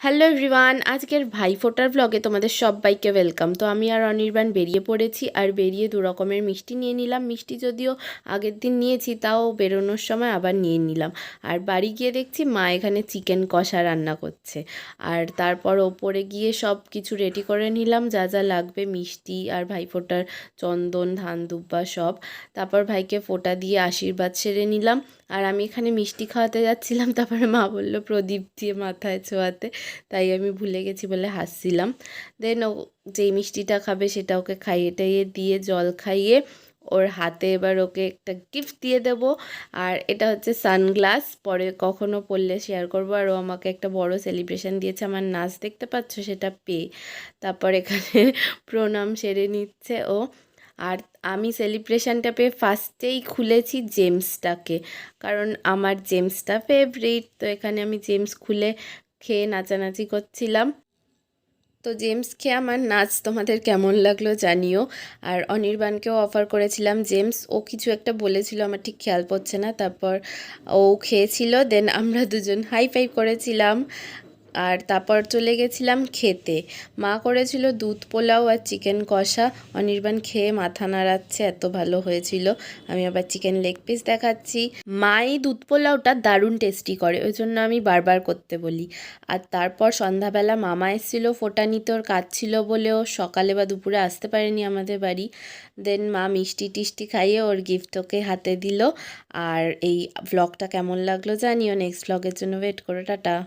Hello everyone আজকের ভাইফোঁটার ব্লগে তোমাদের সবাইকে ওয়েলকাম তো আমি আর অনির্বাণ বেরিয়ে পড়েছি আর বেরিয়ে দু রকমের মিষ্টি নিয়ে নিলাম। মিষ্টি যদিও আগের দিন নিয়েছি, তাও বেরোনোর সময় আবার নিয়ে নিলাম। আর বাড়ি গিয়ে দেখছি মা এখানে চিকেন কষা রান্না করছে। আর তারপর ওপরে গিয়ে সব কিছু রেডি করে নিলাম, যা যা লাগবে, মিষ্টি আর ভাইফোঁটার চন্দন, ধান, দুব্বা সব। তারপর ভাইকে ফোঁটা দিয়ে আশীর্বাদ সেরে নিলাম। আর আমি এখানে মিষ্টি খাওয়াতে যাচ্ছিলাম, তারপরে মা বলল, প্রদীপ দিয়ে মাথায় ছোঁয়াতে। তাই আমি ভুলে গেছি বলে হাসছিলাম। দেন ও যেই মিষ্টিটা খাবে সেটা ওকে খাইয়ে টাইয়ে দিয়ে জল খাইয়ে ওর হাতে এবার ওকে একটা গিফট দিয়ে দেব। আর এটা হচ্ছে সানগ্লাস পরে কখনো পরলে শেয়ার করব। আর ও আমাকে একটা বড় সেলিব্রেশন দিয়েছে, আমার নাচ দেখতে পাচ্ছ সেটা পেয়ে। তারপর এখানে প্রণাম সেরে নিচ্ছে ও। আর আমি সেলিব্রেশনটা পেয়ে ফার্স্টেই খুলেছি জেমসটাকে কারণ আমার জেমসটা ফেভারিট তো এখানে আমি জেমস খুলে খেয়ে নাচানাচি করছিলাম। তো জেমস খেয়ে আমার নাচ তোমাদের কেমন লাগল জানিও। আর অনির্বাণকেও অফার করেছিলাম। জেমস, ও কিছু একটা বলেছিল, আমার ঠিক খেয়াল পড়ছে না। তারপর ও খেয়েছিল দেন আমরা দুজন হাই ফাই করেছিলাম। আর তারপর চলে গেছিলাম খেতে। মা করেছিল দুধ পোলাও আর চিকেন কষা। অনির্বাণ খেয়ে মাথা নাড়াচ্ছে, এত ভালো হয়েছিল। আমি আবার চিকেন লেগ পিস দেখাচ্ছি। মা এই দুধ পোলাওটা দারুণ টেস্টি করে, ওই জন্য আমি বারবার করতে বলি। আর তারপর সন্ধ্যাবেলা মামা এসেছিল, ফোটা নিতে, ওর কাজ ছিল বলেও সকালে বা দুপুরে আসতে পারেনি আমাদের বাড়ি। দেন মা মিষ্টি টিষ্টি খাইয়ে ওর গিফট ওকে হাতে দিল। আর এই ব্লগটা কেমন লাগল জানিও নেক্সট ব্লগের জন্য ওয়েট করো, টাটা।